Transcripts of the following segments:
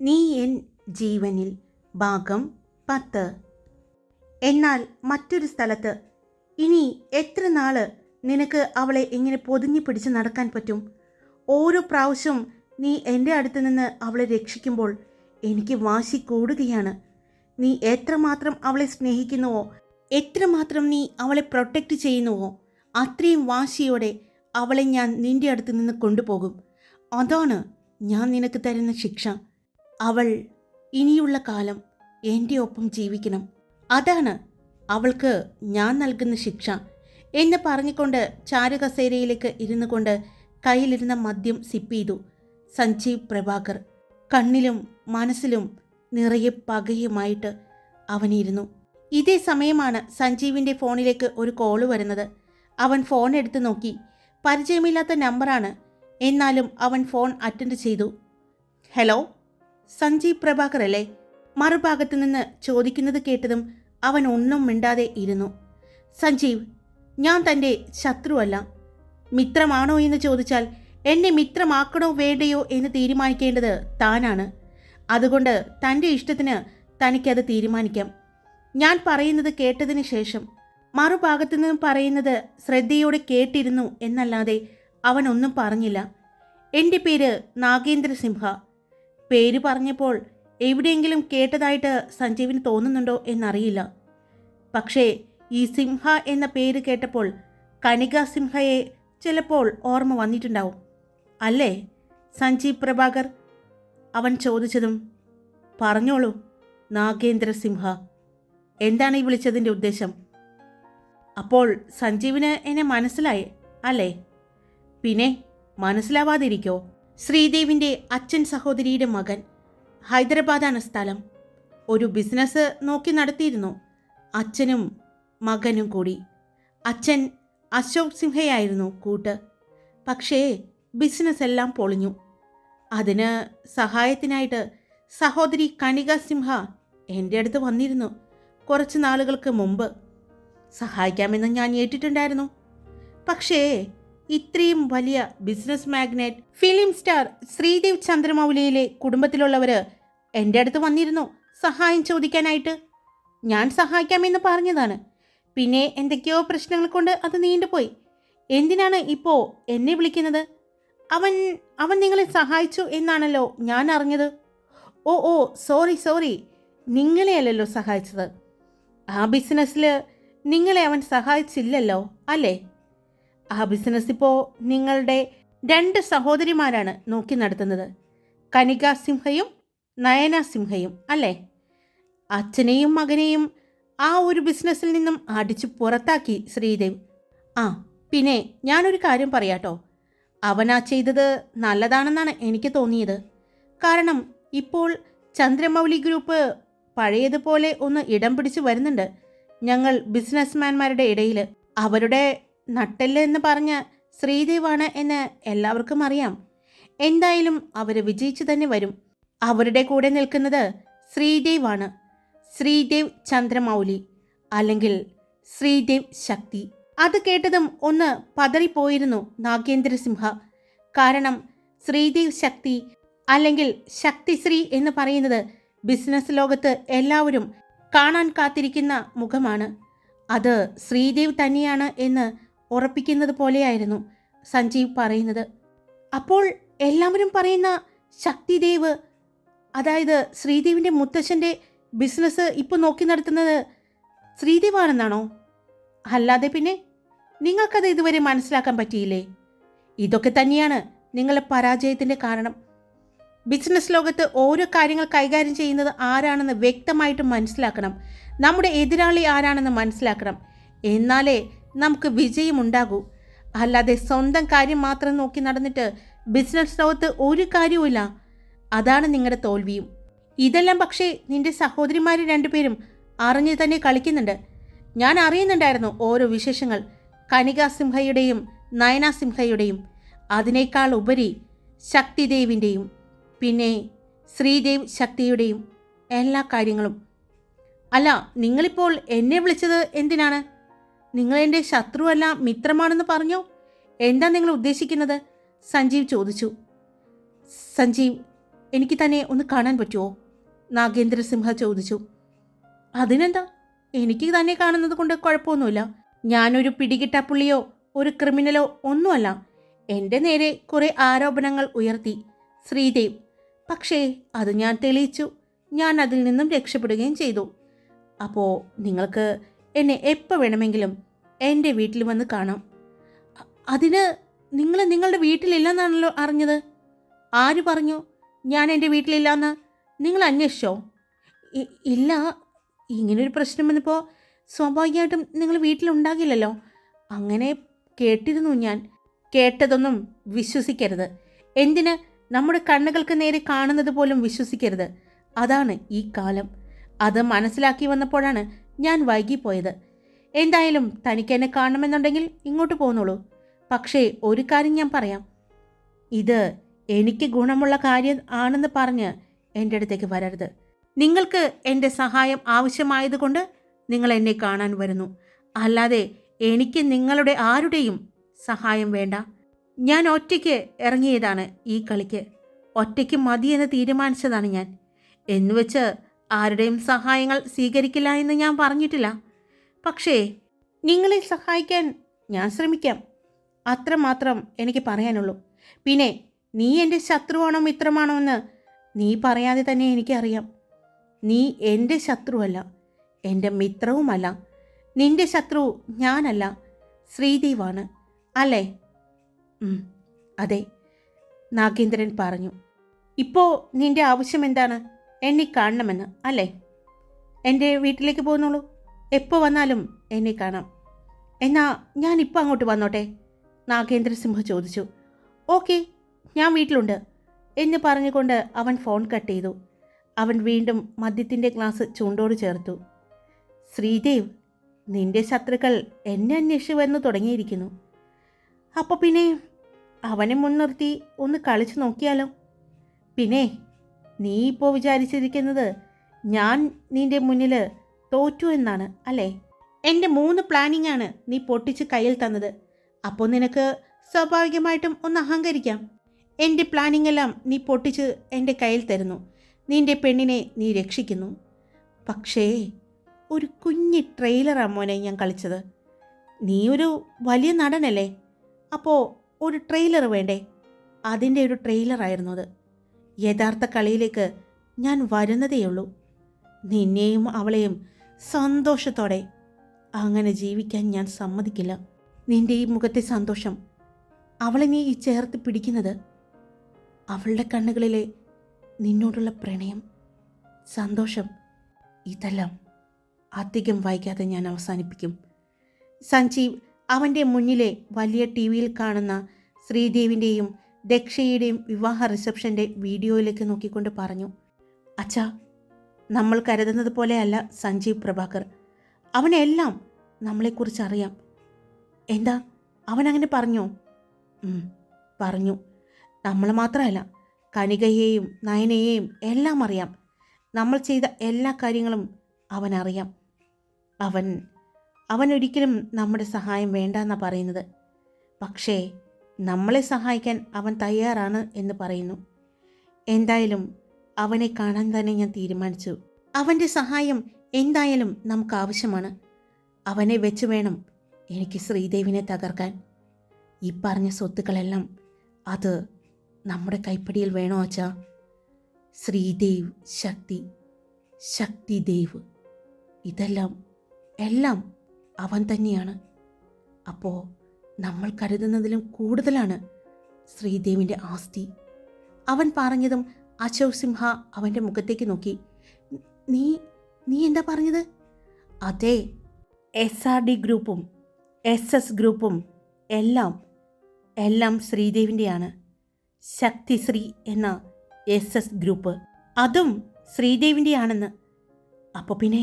നീ എൻ ജീവനിൽ ഭാഗം പത്ത്. എന്നാൽ മറ്റൊരു സ്ഥലത്ത് ഇനി എത്ര നാൾ നിനക്ക് അവളെ ഇങ്ങനെ പൊതിഞ്ഞു പിടിച്ച് നടക്കാൻ പറ്റും? ഓരോ പ്രാവശ്യവും നീ എന്റെ അടുത്ത് നിന്ന് അവളെ രക്ഷിക്കുമ്പോൾ എനിക്ക് വാശി കൂടുകയാണ്. നീ എത്രമാത്രം അവളെ സ്നേഹിക്കുന്നുവോ എത്രമാത്രം നീ അവളെ പ്രൊട്ടക്റ്റ് ചെയ്യുന്നുവോ അത്രയും വാശിയോടെ അവളെ ഞാൻ നിന്റെ അടുത്ത് നിന്ന് കൊണ്ടുപോകും. അതാണ് ഞാൻ നിനക്ക് തരുന്ന ശിക്ഷ. അവൾ ഇനിയുള്ള കാലം എന്റെ ഒപ്പം ജീവിക്കണം. അതാണ് അവൾക്ക് ഞാൻ നൽകുന്ന ശിക്ഷ എന്ന് പറഞ്ഞുകൊണ്ട് ചാരുകസേരയിലേക്ക് ഇരുന്നു കൊണ്ട് കയ്യിലിരുന്ന മദ്യം സിപ്പ് ചെയ്തു. സഞ്ജീവ് പ്രഭാകർ കണ്ണിലും മനസ്സിലും നിറയെ പകയുമായിട്ട് അവനിരുന്നു. ഇതേ സമയമാണ് സഞ്ജീവിന്റെ ഫോണിലേക്ക് ഒരു കോൾ വരുന്നത്. അവൻ ഫോൺ എടുത്ത് നോക്കി. പരിചയമില്ലാത്ത നമ്പറാണ് എന്നാലും അവൻ ഫോൺ അറ്റൻഡ് ചെയ്തു. ഹലോ സഞ്ജീവ് പ്രഭാകർ അല്ലേ? മറുഭാഗത്ത് നിന്ന് ചോദിക്കുന്നത് കേട്ടതും അവൻ ഒന്നും മിണ്ടാതെ ഇരുന്നു. സഞ്ജീവ് ഞാൻ തന്റെ ശത്രുവല്ല. മിത്രമാണോ എന്ന് ചോദിച്ചാൽ എന്നെ മിത്രമാക്കണോ വേണ്ടയോ എന്ന് തീരുമാനിക്കേണ്ടത് താനാണ്. അതുകൊണ്ട് തന്റെ ഇഷ്ടത്തിന് തനിക്കത് തീരുമാനിക്കാം. ഞാൻ പറയുന്നത് കേട്ടതിന് ശേഷം മറുഭാഗത്തു നിന്നും പറയുന്നത് ശ്രദ്ധയോടെ കേട്ടിരുന്നു എന്നല്ലാതെ അവൻ ഒന്നും പറഞ്ഞില്ല. എന്റെ പേര് നാഗേന്ദ്ര സിംഹ പേര് പറഞ്ഞപ്പോൾ എവിടെയെങ്കിലും കേട്ടതായിട്ട് സഞ്ജീവിന് തോന്നുന്നുണ്ടോ എന്നറിയില്ല. പക്ഷേ ഈ സിംഹ എന്ന പേര് കേട്ടപ്പോൾ കനിക സിംഹയെ ചിലപ്പോൾ ഓർമ്മ വന്നിട്ടുണ്ടാവും. അല്ലേ? സഞ്ജീവ് പ്രഭാകർ? അവൻ ചോദിച്ചതും പറഞ്ഞോളൂ നാഗേന്ദ്ര സിംഹ. എന്താണ് ഈ വിളിച്ചതിന്റെ ഉദ്ദേശം? അപ്പോൾ സഞ്ജീവിന് എന്നെ മനസ്സിലായി അല്ലേ? പിന്നെ മനസ്സിലാവാതിരിക്കോ? ശ്രീദേവിന്റെ അച്ഛൻ സഹോദരിയുടെ മകൻ ഹൈദരാബാദാണ് സ്ഥലം. ഒരു ബിസിനസ് നോക്കി നടത്തിയിരുന്നു. അച്ഛനും മകനും കൂടി. അച്ഛൻ അശോക് സിംഹയായിരുന്നു കൂട്ട്. പക്ഷേ ബിസിനസ് എല്ലാം പൊളിഞ്ഞു. അതിന് സഹായത്തിനായിട്ട് സഹോദരി കണിക സിംഹ എന്റെ അടുത്ത് വന്നിരുന്നു. കുറച്ച് നാളുകൾക്ക് മുമ്പ്. സഹായിക്കാമെന്ന് ഞാൻ ഏറ്റിട്ടുണ്ടായിരുന്നു. പക്ഷേ ഇത്രയും വലിയ business magnate film star Sreedev ചന്ദ്രമൗലിയിലെ കുടുംബത്തിലുള്ളവര് എന്റെ അടുത്ത് വന്നിരുന്നു സഹായം ചോദിക്കാനായിട്ട്. ഞാൻ സഹായിക്കാമെന്ന് പറഞ്ഞതാണ്. പിന്നെ എന്തൊക്കെയോ പ്രശ്നങ്ങൾ കൊണ്ട് അത് നീണ്ടുപോയി. എന്തിനാണ് ഇപ്പോൾ എന്നെ വിളിക്കുന്നത്? അവൻ അവൻ നിങ്ങളെ സഹായിച്ചു എന്നാണല്ലോ ഞാൻ അറിഞ്ഞത്. ഓ ഓ സോറി സോറി നിങ്ങളെയല്ലല്ലോ സഹായിച്ചത്. ആ ബിസിനസ്സിൽ നിങ്ങളെ അവൻ സഹായിച്ചില്ലല്ലോ അല്ലേ? ആ ബിസിനസ് ഇപ്പോൾ നിങ്ങളുടെ രണ്ട് സഹോദരിമാരാണ് നോക്കി നടത്തുന്നത്. കനിക സിംഹയും നയന സിംഹയും അല്ലേ? അച്ഛനെയും മകനെയും ആ ഒരു ബിസിനസ്സിൽ നിന്നും അടിച്ച് പുറത്താക്കി ശ്രീദേവ്. ആ പിന്നെ ഞാനൊരു കാര്യം പറയാട്ടോ. അവനാ ചെയ്തത് നല്ലതാണെന്നാണ് എനിക്ക് തോന്നിയത്. കാരണം ഇപ്പോൾ ചന്ദ്രമൗലി ഗ്രൂപ്പ് പഴയതുപോലെ ഒന്ന് ഇടം പിടിച്ചു വരുന്നുണ്ട്. ഞങ്ങൾ ബിസിനസ്മാൻമാരുടെ ഇടയിൽ അവരുടെ നട്ടെല്ല് എന്ന് പറഞ്ഞ ശ്രീദേവാണ് എന്ന് എല്ലാവർക്കും അറിയാം. എന്തായാലും അവർ വിജയിച്ചു തന്നെ വരും. അവരുടെ കൂടെ നിൽക്കുന്നത് ശ്രീദേവാണ്. ശ്രീദേവ് ചന്ദ്രമൗലി അല്ലെങ്കിൽ ശ്രീദേവ് ശക്തി. അത് കേട്ടതും ഒന്ന് പതറിപ്പോയിരുന്നു നാഗേന്ദ്രസിംഹ. കാരണം ശ്രീദേവ് ശക്തി അല്ലെങ്കിൽ ശക്തിശ്രീ എന്ന് പറയുന്നത് ബിസിനസ് ലോകത്ത് എല്ലാവരും കാണാൻ കാത്തിരിക്കുന്ന മുഖമാണ്. അത് ശ്രീദേവ് തന്നെയാണ് എന്ന് ഉറപ്പിക്കുന്നത് പോലെയായിരുന്നു സഞ്ജീവ് പറയുന്നത്. അപ്പോൾ എല്ലാവരും പറയുന്ന ശക്തിദേവ് അതായത് ശ്രീദേവിന്റെ മുത്തശ്ശന്റെ ബിസിനസ് ഇപ്പോൾ നോക്കി നടത്തുന്നത് ശ്രീദേവാണെന്നാണോ? അല്ലാതെ പിന്നെ നിങ്ങൾക്കത് ഇതുവരെ മനസ്സിലാക്കാൻ പറ്റിയില്ലേ? ഇതൊക്കെ തന്നെയാണ് നിങ്ങളുടെ പരാജയത്തിന്റെ കാരണം. ബിസിനസ് ലോകത്ത് ഓരോ കാര്യങ്ങൾ കൈകാര്യം ചെയ്യുന്നത് ആരാണെന്ന് വ്യക്തമായിട്ട് മനസ്സിലാക്കണം. നമ്മുടെ എതിരാളി ആരാണെന്ന് മനസ്സിലാക്കണം. എന്നാലേ നമുക്ക് വിജയമുണ്ടാകൂ. അല്ലാതെ സ്വന്തം കാര്യം മാത്രം നോക്കി നടന്നിട്ട് ബിസിനസ് ലോകത്ത് ഒരു കാര്യവുമില്ല. അതാണ് നിങ്ങളുടെ തോൽവിയും. ഇതെല്ലാം പക്ഷേ നിന്റെ സഹോദരിമാർ രണ്ടുപേരും അറിഞ്ഞു തന്നെ കളിക്കുന്നുണ്ട്. ഞാൻ അറിയുന്നുണ്ടായിരുന്നു ഓരോ വിശേഷങ്ങൾ. കനിക സിംഹയുടെയും നയന സിംഹയുടെയും. അതിനേക്കാൾ ഉപരി ശക്തിദേവിന്റെയും പിന്നെ ശ്രീദേവ് ശക്തിയുടെയും എല്ലാ കാര്യങ്ങളും. അല്ല നിങ്ങളിപ്പോൾ എന്നെ വിളിച്ചത് എന്തിനാണ്? നിങ്ങൾ ശത്രുവല്ല മിത്രമാണെന്ന് പറഞ്ഞോ? എന്താ നിങ്ങൾ ഉദ്ദേശിക്കുന്നത്? സഞ്ജീവ് ചോദിച്ചു. സഞ്ജീവ് എനിക്ക് തന്നെ ഒന്ന് കാണാൻ പറ്റുമോ നാഗേന്ദ്രസിംഹ ചോദിച്ചു. അതിനെന്താ? എനിക്ക് തന്നെ കാണുന്നത് കൊണ്ട് കുഴപ്പമൊന്നുമില്ല. ഞാനൊരു പിടികിട്ട പുള്ളിയോ ഒരു ക്രിമിനലോ ഒന്നുമല്ല. എന്റെ നേരെ കുറേ ആരോപണങ്ങൾ ഉയർത്തി. ശ്രീദേവ് പക്ഷേ അത് ഞാൻ തെളിയിച്ചു. ഞാൻ അതിൽ നിന്നും രക്ഷപ്പെടുകയും ചെയ്തു. അപ്പോൾ നിങ്ങൾക്ക് എന്നെ എപ്പോൾ വേണമെങ്കിലും എന്റെ വീട്ടിൽ വന്ന് കാണാം. അതിന് നിങ്ങൾ നിങ്ങളുടെ വീട്ടിലില്ലെന്നാണല്ലോ അറിഞ്ഞത്? ആര് പറഞ്ഞു? ഞാൻ എന്റെ വീട്ടിലില്ലാന്ന് നിങ്ങൾ അന്വേഷിച്ചോ? ഇല്ല ഇങ്ങനൊരു പ്രശ്നം വന്നപ്പോൾ സ്വാഭാവികമായിട്ടും നിങ്ങൾ വീട്ടിലുണ്ടാകില്ലല്ലോ. അങ്ങനെ കേട്ടിരുന്നു ഞാൻ. കേട്ടതൊന്നും വിശ്വസിക്കരുത്. എന്തിന്? നമ്മുടെ കണ്ണുകൾക്ക് നേരെ കാണുന്നത് പോലും വിശ്വസിക്കരുത്. അതാണ് ഈ കാലം. അത് മനസ്സിലാക്കി വന്നപ്പോഴാണ് ഞാൻ വൈകിപ്പോയത്. എന്തായാലും തനിക്ക് എന്നെ കാണണമെന്നുണ്ടെങ്കിൽ ഇങ്ങോട്ട് പോന്നോളൂ. പക്ഷേ ഒരു കാര്യം ഞാൻ പറയാം. ഇത് എനിക്ക് ഗുണമുള്ള കാര്യം ആണെന്ന് പറഞ്ഞ് എന്റെ അടുത്തേക്ക് വരരുത്. നിങ്ങൾക്ക് എന്റെ സഹായം ആവശ്യമായതുകൊണ്ട് നിങ്ങൾ എന്നെ കാണാൻ വരുന്നു. അല്ലാതെ എനിക്ക് നിങ്ങളുടെ ആരുടെയും സഹായം വേണ്ട. ഞാൻ ഒറ്റയ്ക്ക് ഇറങ്ങിയതാണ് ഈ കളിക്ക്. ഒറ്റയ്ക്ക് മതിയെന്ന് തീരുമാനിച്ചതാണ് ഞാൻ. എന്നുവെച്ച് ആരുടെയും സഹായങ്ങൾ സ്വീകരിക്കില്ല എന്ന് ഞാൻ പറഞ്ഞിട്ടില്ല. പക്ഷേ നിങ്ങളെ സഹായിക്കാൻ ഞാൻ ശ്രമിക്കാം. അത്രമാത്രം എനിക്ക് പറയാനുള്ളൂ. പിന്നെ നീ എന്റെ ശത്രുവാണോ മിത്രമാണോ എന്ന് നീ പറയാതെ തന്നെ എനിക്കറിയാം. നീ എന്റെ ശത്രുവല്ല എന്റെ മിത്രവുമല്ല. നിന്റെ ശത്രു ഞാനല്ല ശ്രീദേവാണ്. അല്ലേ? അതെ നാഗേന്ദ്രൻ പറഞ്ഞു. ഇപ്പോൾ നിന്റെ ആവശ്യം എന്താണ്? എന്നെ കാണണമെന്ന് അല്ലേ? എന്റെ വീട്ടിലേക്ക് പോന്നോളൂ എപ്പോൾ വന്നാലും എന്നെ കാണാം. എന്നാ ഞാൻ ഇപ്പോൾ അങ്ങോട്ട് വന്നോട്ടെ? നാഗേന്ദ്രസിംഹ ചോദിച്ചു. ഓക്കെ ഞാൻ വീട്ടിലുണ്ട് എന്ന് പറഞ്ഞുകൊണ്ട് അവൻ ഫോൺ കട്ട് ചെയ്തു. അവൻ വീണ്ടും മദ്യത്തിന്റെ ഗ്ലാസ് ചൂണ്ടോട് ചേർത്തു. ശ്രീദേവ് നിന്റെ ശത്രുക്കൾ എന്നെ അന്വേഷിച്ചു വന്ന് തുടങ്ങിയിരിക്കുന്നു. അപ്പോൾ പിന്നെ അവനെ മുൻനിർത്തി ഒന്ന് കളിച്ചു നോക്കിയാലോ? പിന്നെ നീ ഇപ്പോൾ വിചാരിച്ചിരിക്കുന്നത് ഞാൻ നിന്റെ മുന്നിൽ തോറ്റു എന്നാണ് അല്ലേ? എന്റെ മൂന്ന് പ്ലാനിംഗ് ആണ് നീ പൊട്ടിച്ച് കയ്യിൽ തന്നത്. അപ്പോൾ നിനക്ക് സ്വാഭാവികമായിട്ടും ഒന്ന് അഹങ്കരിക്കാം. എന്റെ പ്ലാനിംഗ് എല്ലാം നീ പൊട്ടിച്ച് എന്റെ കയ്യിൽ തരുന്നു. നിന്റെ പെണ്ണിനെ നീ രക്ഷിക്കുന്നു. പക്ഷേ ഒരു കുഞ്ഞി ട്രെയിലറാണ് മോനെ ഞാൻ കളിച്ചത്. നീ ഒരു വലിയ നടനല്ലേ? അപ്പോൾ ഒരു ട്രെയിലർ വേണ്ടേ? അതിന്റെ ഒരു ട്രെയിലറായിരുന്നു അത്. യഥാർത്ഥ കളിയിലേക്ക് ഞാൻ വരുന്നതേയുള്ളൂ. നിന്നെയും അവളെയും സന്തോഷത്തോടെ. അങ്ങനെ ജീവിക്കാൻ ഞാൻ സമ്മതിക്കില്ല. നിന്റെ ഈ മുഖത്തെ സന്തോഷം. അവളെ നീ ഈ ചേർത്ത് പിടിക്കുന്നത് അവളുടെ കണ്ണുകളിലെ നിന്നോടുള്ള പ്രണയം സന്തോഷം ഇതെല്ലാം അധികം വൈകാതെ ഞാൻ അവസാനിപ്പിക്കും. സഞ്ജീവ് അവന്റെ മുന്നിലെ വലിയ ടി വിയിൽ കാണുന്ന ശ്രീദേവിന്റെയും ദക്ഷയുടെയും വിവാഹ റിസപ്ഷന്റെ വീഡിയോയിലേക്ക് നോക്കിക്കൊണ്ട് പറഞ്ഞു അച്ഛാ നമ്മൾ കരുതുന്നത് പോലെയല്ല സഞ്ജീവ് പ്രഭാകർ. അവനെല്ലാം നമ്മളെക്കുറിച്ച് അറിയാം. എന്താ? അവൻ അങ്ങനെ പറഞ്ഞോ പറഞ്ഞു. നമ്മൾ മാത്രമല്ല കനികയെയും നയനയെയും എല്ലാം അറിയാം. നമ്മൾ ചെയ്ത എല്ലാ കാര്യങ്ങളും അവനറിയാം. അവൻ അവൻ ഒരിക്കലും നമ്മുടെ സഹായം വേണ്ട എന്നാണ് പറയുന്നത്. പക്ഷേ നമ്മളെ സഹായിക്കാൻ അവൻ തയ്യാറാണ് എന്ന് പറയുന്നു. എന്തായാലും അവനെ കാണാൻ തന്നെ ഞാൻ തീരുമാനിച്ചു. അവന്റെ സഹായം എന്തായാലും നമുക്ക് ആവശ്യമാണ് അവനെ വെച്ച് വേണം എനിക്ക് ശ്രീദേവിനെ തകർക്കാൻ. ഈ പറഞ്ഞ സ്വത്തുക്കളെല്ലാം അത് നമ്മുടെ കൈപ്പടിയിൽ വേണോ അച്ഛാ? ശ്രീദേവ് ശക്തി ശക്തിദേവ് ഇതെല്ലാം എല്ലാം അവൻ തന്നെയാണ്. അപ്പോൾ നമ്മൾ കരുതുന്നതിലും കൂടുതലാണ് ശ്രീദേവിന്റെ ആസ്തി. അവൻ പറഞ്ഞതും അശോക് സിംഹ അവന്റെ മുഖത്തേക്ക് നോക്കി. നീ നീ എന്താ പറഞ്ഞത്? അതെ എസ് ആർ ഡി ഗ്രൂപ്പും എസ് എസ് ഗ്രൂപ്പും എല്ലാം എല്ലാം ശ്രീദേവിന്റെയാണ്. ശക്തിശ്രീ എന്ന എസ് എസ് ഗ്രൂപ്പ്. അതും ശ്രീദേവിന്റെയാണെന്ന്. അപ്പോൾ പിന്നെ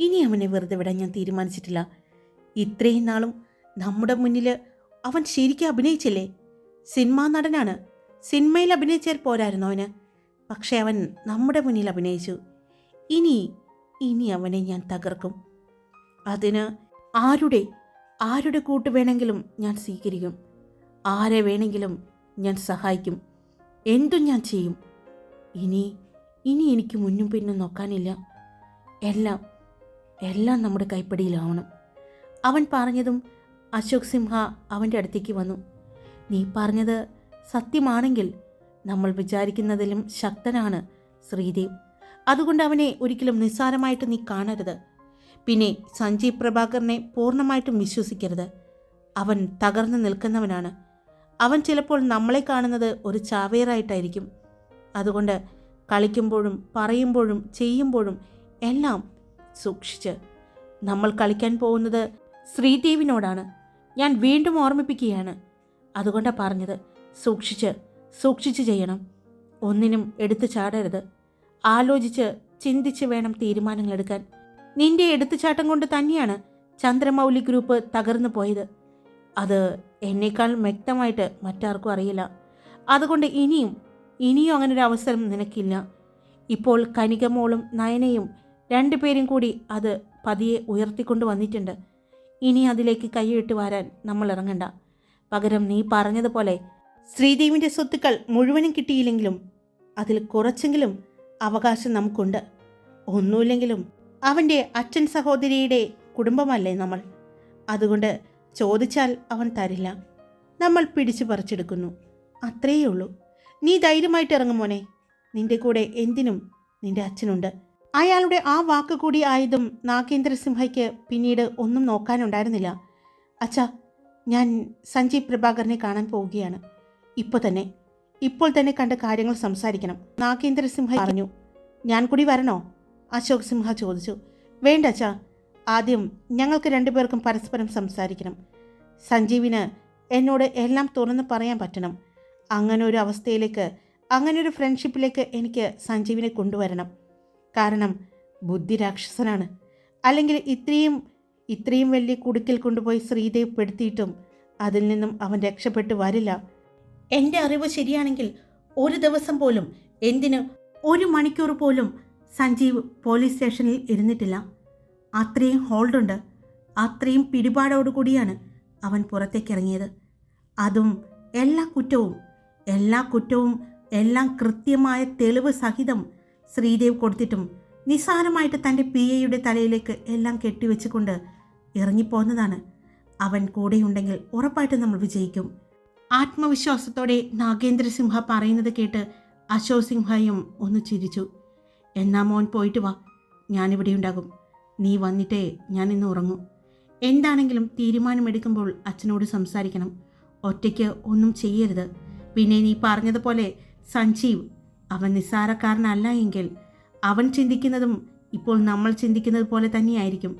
ഇനി അവനെ വെറുതെ വിടാൻ ഞാൻ തീരുമാനിച്ചിട്ടില്ല. ഇത്രയും നാളും നമ്മുടെ മുന്നിൽ അവൻ ശരിക്കും അഭിനയിച്ചില്ലേ? സിനിമാ നടനാണ്. സിനിമയിൽ അഭിനയിച്ചാൽ പോരായിരുന്നു അവന്. പക്ഷേ അവൻ നമ്മുടെ മുന്നിൽ അഭിനയിച്ചു. ഇനി ഇനി അവനെ ഞാൻ തകർക്കും. അതിന് ആരുടെ ആരുടെ കൂട്ട് വേണമെങ്കിലും ഞാൻ സ്വീകരിക്കും. ആരെ വേണമെങ്കിലും ഞാൻ സഹായിക്കും. എന്തും ഞാൻ ചെയ്യും. ഇനി ഇനി എനിക്ക് മുന്നും പിന്നും നോക്കാനില്ല. എല്ലാം എല്ലാം നമ്മുടെ കൈപ്പടിയിലാവണം. അവൻ പറഞ്ഞതും അശോക് സിംഹ അവന്റെ അടുത്തേക്ക് വന്നു. നീ പറഞ്ഞത് സത്യമാണെങ്കിൽ നമ്മൾ വിചാരിക്കുന്നതിലും ശക്തനാണ് ശ്രീദേവ്. അതുകൊണ്ട് അവനെ ഒരിക്കലും നിസ്സാരമായിട്ട് നീ കാണരുത്. പിന്നെ സഞ്ജീവ് പ്രഭാകറിനെ പൂർണമായിട്ടും വിശ്വസിക്കരുത്. അവൻ തകർന്നു നിൽക്കുന്നവനാണ്. അവൻ ചിലപ്പോൾ നമ്മളെ കാണുന്നത് ഒരു ചാവേറായിട്ടായിരിക്കും. അതുകൊണ്ട് കളിക്കുമ്പോഴും പറയുമ്പോഴും ചെയ്യുമ്പോഴും എല്ലാം സൂക്ഷിച്ച്. നമ്മൾ കളിക്കാൻ പോകുന്നത് ശ്രീദേവിനോടാണ്. ഞാൻ വീണ്ടും ഓർമ്മിപ്പിക്കുകയാണ്. അതുകൊണ്ടാണ് പറഞ്ഞത്. സൂക്ഷിച്ച് സൂക്ഷിച്ച് ചെയ്യണം. ഒന്നിനും എടുത്തു ചാടരുത്. ആലോചിച്ച് ചിന്തിച്ച് വേണം തീരുമാനങ്ങൾ എടുക്കാൻ നിന്റെ എടുത്തുചാട്ടം കൊണ്ട് തന്നെയാണ് ചന്ദ്രമൗലി ഗ്രൂപ്പ് തകർന്നു പോയത്. അത് എന്നേക്കാൾ വ്യക്തമായിട്ട് മറ്റാർക്കും അറിയില്ല. അതുകൊണ്ട് ഇനിയും ഇനിയും അങ്ങനൊരു അവസരം നിനക്കില്ല. ഇപ്പോൾ കനികമോളും നയനയും രണ്ടുപേരും കൂടി അത് പതിയെ ഉയർത്തിക്കൊണ്ട് വന്നിട്ടുണ്ട്. ഇനി അതിലേക്ക് കൈയിട്ട് വരാൻ നമ്മൾ ഇറങ്ങണ്ട. പകരം നീ പറഞ്ഞതുപോലെ ശ്രീദേവിന്റെ സ്വത്തുക്കൾ മുഴുവനും കിട്ടിയില്ലെങ്കിലും അതിൽ കുറച്ചെങ്കിലും അവകാശം നമുക്കുണ്ട്. ഒന്നുമില്ലെങ്കിലും അവന്റെ അച്ഛൻ സഹോദരിയുടെ കുടുംബമല്ലേ നമ്മൾ? അതുകൊണ്ട് ചോദിച്ചാൽ അവൻ തരില്ല. നമ്മൾ പിടിച്ചു പറിച്ചെടുക്കുന്നു. അത്രയേ ഉള്ളൂ നീ ധൈര്യമായിട്ട് ഇറങ്ങും മോനെ. നിന്റെ കൂടെ എന്തിനും നിന്റെ അച്ഛനുണ്ട്. അയാളുടെ ആ വാക്ക് കൂടി ആയതും നാഗേന്ദ്രസിംഹയ്ക്ക് പിന്നീട് ഒന്നും നോക്കാനുണ്ടായിരുന്നില്ല. അച്ഛാ ഞാൻ സഞ്ജീവ് പ്രഭാകരനെ കാണാൻ പോവുകയാണ്. ഇപ്പോൾ തന്നെ. ഇപ്പോൾ തന്നെ കണ്ട കാര്യങ്ങൾ സംസാരിക്കണം. നാഗേന്ദ്രസിംഹ പറഞ്ഞു ഞാൻ കൂടി വരണോ? അശോക് സിംഹ ചോദിച്ചു വേണ്ട അച്ഛാ. ആദ്യം ഞങ്ങൾക്ക് രണ്ടുപേർക്കും പരസ്പരം സംസാരിക്കണം. സഞ്ജീവിന് എന്നോട് എല്ലാം തുറന്ന് പറയാൻ പറ്റണം. അങ്ങനെ ഒരു അവസ്ഥയിലേക്ക് അങ്ങനെ ഒരു ഫ്രണ്ട്ഷിപ്പിലേക്ക് എനിക്ക് സഞ്ജീവിനെ കൊണ്ടുവരണം. കാരണം ബുദ്ധി രാക്ഷസനാണ്. അല്ലെങ്കിൽ ഇത്രയും ഇത്രയും വലിയ കുടുക്കിൽ കൊണ്ടുപോയി ശ്രീദേവ് പെടുത്തിയിട്ടും അതിൽ നിന്നും അവൻ രക്ഷപ്പെട്ടു വരില്ല. എന്റെ അറിവ് ശരിയാണെങ്കിൽ ഒരു ദിവസം പോലും എന്തിന് ഒരു മണിക്കൂർ പോലും സഞ്ജീവ് പോലീസ് സ്റ്റേഷനിൽ ഇരുന്നിട്ടില്ല. അത്രയും ഹോൾഡുണ്ട്. അത്രയും പിടിപാടോടുകൂടിയാണ് അവൻ പുറത്തേക്ക് ഇറങ്ങിയത് അതും എല്ലാ കുറ്റവും എല്ലാ കുറ്റവും എല്ലാം കൃത്യമായ തെളിവ് സഹിതം ശ്രീദേവ് കൊടുത്തിട്ടും നിസ്സാരമായിട്ട് തന്റെ പി എയുടെ തലയിലേക്ക് എല്ലാം കെട്ടിവെച്ചുകൊണ്ട് ഇറങ്ങിപ്പോന്നതാണ്. അവൻ കൂടെയുണ്ടെങ്കിൽ ഉറപ്പായിട്ടും നമ്മൾ വിജയിക്കും. ആത്മവിശ്വാസത്തോടെ നാഗേന്ദ്രസിംഹ പറയുന്നത് കേട്ട് അശോക് സിംഹയും ഒന്ന് ചിരിച്ചു. എന്നാ മോൻ പോയിട്ട് വാ. ഞാനിവിടെ ഉണ്ടാകും. നീ വന്നിട്ടേ ഞാൻ ഇന്ന് ഉറങ്ങും. എന്താണെങ്കിലും തീരുമാനമെടുക്കുമ്പോൾ അച്ഛനോട് സംസാരിക്കണം. ഒറ്റയ്ക്ക് ഒന്നും ചെയ്യരുത്. പിന്നെ നീ പറഞ്ഞതുപോലെ സഞ്ജീവ് അവൻ നിസ്സാരക്കാരനല്ല എങ്കിൽ അവൻ ചിന്തിക്കുന്നതും ഇപ്പോൾ നമ്മൾ ചിന്തിക്കുന്നത് പോലെ തന്നെയായിരിക്കും.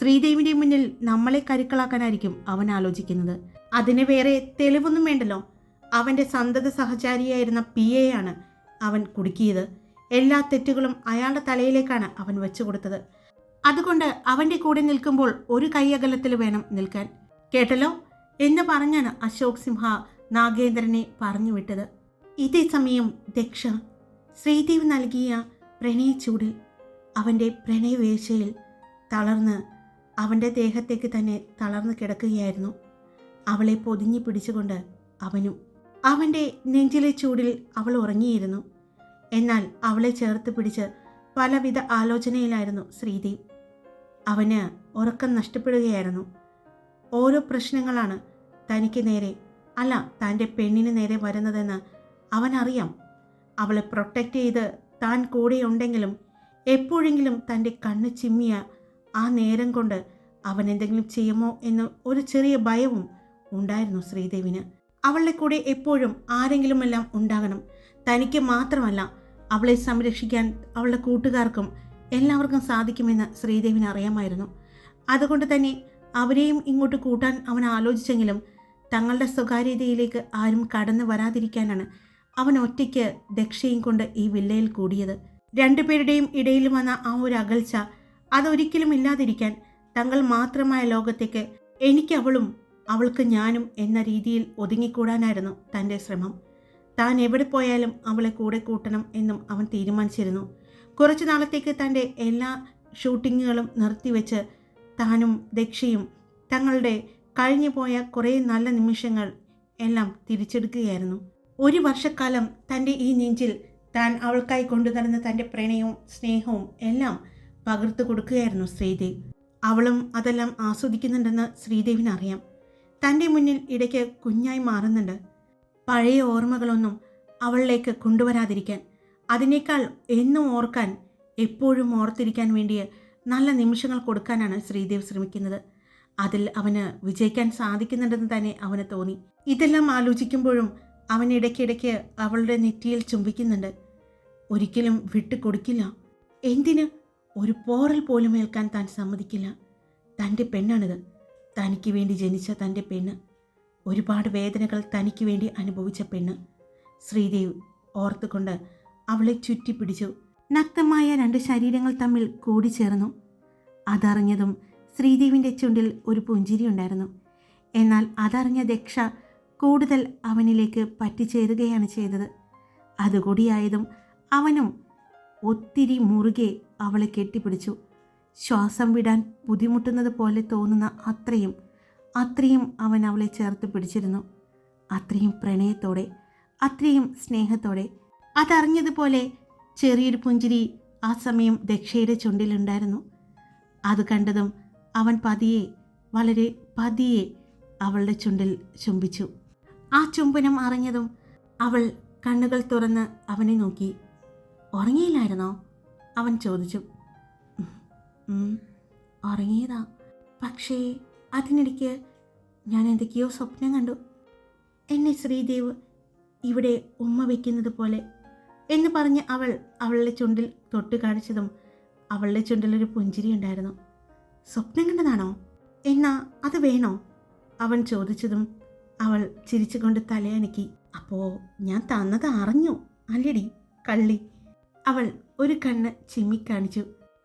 ശ്രീദേവിന്റെ മുന്നിൽ നമ്മളെ കരുക്കളാക്കാനായിരിക്കും അവൻ ആലോചിക്കുന്നത്. അതിന് വേറെ തെളിവൊന്നും വേണ്ടല്ലോ. അവന്റെ സന്തത സഹചാരിയായിരുന്ന പി ആണ് അവൻ കുടുക്കിയത്. എല്ലാ തെറ്റുകളും അയാളുടെ തലയിലേക്കാണ് അവൻ വെച്ചു കൊടുത്തത്. അതുകൊണ്ട് അവന്റെ കൂടെ നിൽക്കുമ്പോൾ ഒരു കൈയകലത്തിൽ വേണം നിൽക്കാൻ. കേട്ടല്ലോ? എന്ന് പറഞ്ഞാണ് അശോക് സിംഹ നാഗേന്ദ്രനെ പറഞ്ഞു വിട്ടത്. ഇതേ സമയം ദക്ഷ ശ്രീദേവ് നൽകിയ പ്രണയച്ചൂടിൽ അവന്റെ പ്രണയവേശയിൽ തളർന്ന് അവന്റെ ദേഹത്തേക്ക് തന്നെ തളർന്നു കിടക്കുകയായിരുന്നു. അവളെ പൊതിഞ്ഞു പിടിച്ചുകൊണ്ട് അവനും. അവന്റെ നെഞ്ചിലെ ചൂടിൽ അവൾ ഉറങ്ങിയിരുന്നു. എന്നാൽ അവളെ ചേർത്ത് പിടിച്ച് പലവിധ ആലോചനയിലായിരുന്നു ശ്രീദേവ് അവന് ഉറക്കം നഷ്ടപ്പെടുകയായിരുന്നു. ഓരോ പ്രശ്നങ്ങളാണ് തനിക്ക് നേരെ അല്ല തന്റെ പെണ്ണിന് നേരെ വരുന്നതെന്ന് അവനറിയാം. അവളെ പ്രൊട്ടക്റ്റ് ചെയ്ത് താൻ കൂടെയുണ്ടെങ്കിലും എപ്പോഴെങ്കിലും തന്റെ കണ്ണ് ചിമ്മിയ ആ നേരം കൊണ്ട് അവൻ എന്തെങ്കിലും ചെയ്യുമോ എന്ന് ഒരു ചെറിയ ഭയവും ഉണ്ടായിരുന്നു ശ്രീദേവിന്. അവളുടെ കൂടെ എപ്പോഴും ആരെങ്കിലുമെല്ലാം ഉണ്ടാകണം. തനിക്ക് മാത്രമല്ല അവളെ സംരക്ഷിക്കാൻ അവളുടെ കൂട്ടുകാർക്കും എല്ലാവർക്കും സാധിക്കുമെന്ന് ശ്രീദേവിന് അറിയാമായിരുന്നു. അതുകൊണ്ട് തന്നെ അവരെയും ഇങ്ങോട്ട് കൂട്ടാൻ അവൻ ആലോചിച്ചെങ്കിലും തങ്ങളുടെ സ്വകാര്യതയിലേക്ക് ആരും കടന്നു വരാതിരിക്കാനാണ് അവൻ ഒറ്റയ്ക്ക് ദക്ഷയും കൊണ്ട് ഈ വില്ലയിൽ കൂടിയത്. രണ്ടുപേരുടെയും ഇടയിൽ വന്ന ആ ഒരു അകൽച്ച അതൊരിക്കലും ഇല്ലാതിരിക്കാൻ തങ്ങൾ മാത്രമായ ലോകത്തേക്ക് എനിക്ക് അവളും അവൾക്ക് ഞാനും എന്ന രീതിയിൽ ഒതുങ്ങിക്കൂടാനായിരുന്നു തന്റെ ശ്രമം. താൻ എവിടെ പോയാലും അവളെ കൂടെ കൂട്ടണം എന്നും അവൻ തീരുമാനിച്ചിരുന്നു. കുറച്ചു നാളത്തേക്ക് തന്റെ എല്ലാ ഷൂട്ടിങ്ങുകളും നിർത്തിവെച്ച് താനും ദക്ഷയും തങ്ങളുടെ കഴിഞ്ഞു പോയ കുറേ നല്ല നിമിഷങ്ങൾ എല്ലാം തിരിച്ചെടുക്കുകയായിരുന്നു. ഒരു വർഷക്കാലം തന്റെ ഈ നെഞ്ചിൽ താൻ അവൾക്കായി കൊണ്ടു നടന്ന തന്റെ പ്രണയവും സ്നേഹവും എല്ലാം പകർത്തു കൊടുക്കുകയായിരുന്നു ശ്രീദേവ്. അവളും അതെല്ലാം ആസ്വദിക്കുന്നുണ്ടെന്ന് ശ്രീദേവിന് അറിയാം തന്റെ മുന്നിൽ ഇടയ്ക്ക് കുഞ്ഞായി മാറുന്നുണ്ട്. പഴയ ഓർമ്മകളൊന്നും അവളിലേക്ക് കൊണ്ടുവരാതിരിക്കാൻ അതിനേക്കാൾ എന്നും ഓർക്കാൻ എപ്പോഴും ഓർത്തിരിക്കാൻ വേണ്ടി നല്ല നിമിഷങ്ങൾ കൊടുക്കാനാണ് ശ്രീദേവ് ശ്രമിക്കുന്നത്. അതിൽ അവന് വിജയിക്കാൻ സാധിക്കുന്നുണ്ടെന്ന് തന്നെ അവന് തോന്നി. ഇതെല്ലാം ആലോചിക്കുമ്പോഴും അവൻ ഇടയ്ക്കിടയ്ക്ക് അവളുടെ നെറ്റിയിൽ ചുംബിക്കുന്നുണ്ട്. ഒരിക്കലും വിട്ടു കൊടുക്കില്ല എന്തിന്? ഒരു പോറൽ പോലും ഏൽക്കാൻ താൻ സമ്മതിക്കില്ല. തന്റെ പെണ്ണാണിത്. തനിക്ക് വേണ്ടി ജനിച്ച തന്റെ പെണ്ണ് ഒരുപാട് വേദനകൾ തനിക്ക് വേണ്ടി അനുഭവിച്ച പെണ്ണ്. ശ്രീദേവ് ഓർത്തുകൊണ്ട് അവളെ ചുറ്റിപ്പിടിച്ചു. നക്തമായ രണ്ട് ശരീരങ്ങൾ തമ്മിൽ കൂടിച്ചേർന്നു. അതറിഞ്ഞതും ശ്രീദേവിന്റെ ചുണ്ടിൽ ഒരു പുഞ്ചിരി ഉണ്ടായിരുന്നു. എന്നാൽ അതറിഞ്ഞ ദക്ഷ കൂടുതൽ അവനിലേക്ക് പറ്റിച്ചേരുകയാണ് ചെയ്തത്. അതുകൂടിയായതും അവനും ഒത്തിരി മുറുകെ അവളെ കെട്ടിപ്പിടിച്ചു. ശ്വാസം വിടാൻ ബുദ്ധിമുട്ടുന്നത് പോലെ തോന്നുന്ന അത്രയും അത്രയും അവൻ അവളെ ചേർത്ത് പിടിച്ചിരുന്നു. അത്രയും പ്രണയത്തോടെ അത്രയും സ്നേഹത്തോടെ. അതറിഞ്ഞതുപോലെ ചെറിയൊരു പുഞ്ചിരി ആ സമയം ദക്ഷയുടെ ചുണ്ടിലുണ്ടായിരുന്നു. അത് കണ്ടതും അവൻ പതിയെ വളരെ പതിയെ അവളുടെ ചുണ്ടിൽ ചുംബിച്ചു. ആ ചുംബനം അറിഞ്ഞതും അവൾ കണ്ണുകൾ തുറന്ന് അവനെ നോക്കി. ഉറങ്ങിയില്ലായിരുന്നോ? അവൻ ചോദിച്ചു. "ഉം, ഉം, ഉറങ്ങിയതാ. പക്ഷേ അതിനിടയ്ക്ക് ഞാൻ എന്തൊക്കെയോ സ്വപ്നം കണ്ടു. എന്നെ ശ്രീദേവ് ഇവിടെ ഉമ്മ വയ്ക്കുന്നത് പോലെ എന്ന് പറഞ്ഞ് അവൾ അവളുടെ ചുണ്ടിൽ തൊട്ട് കാണിച്ചതും അവളുടെ ചുണ്ടിലൊരു പുഞ്ചിരി ഉണ്ടായിരുന്നു. സ്വപ്നം കണ്ടതാണോ? എന്നാ അത് വേണോ? അവൻ ചോദിച്ചതും അവൾ ചിരിച്ചുകൊണ്ട് തലയണക്കി അപ്പോൾ ഞാൻ തന്നത് അറിഞ്ഞു. അല്ലടി കള്ളി. അവൾ ഒരു കണ്ണ് ചിമ്മിക്കാണിച്ചു.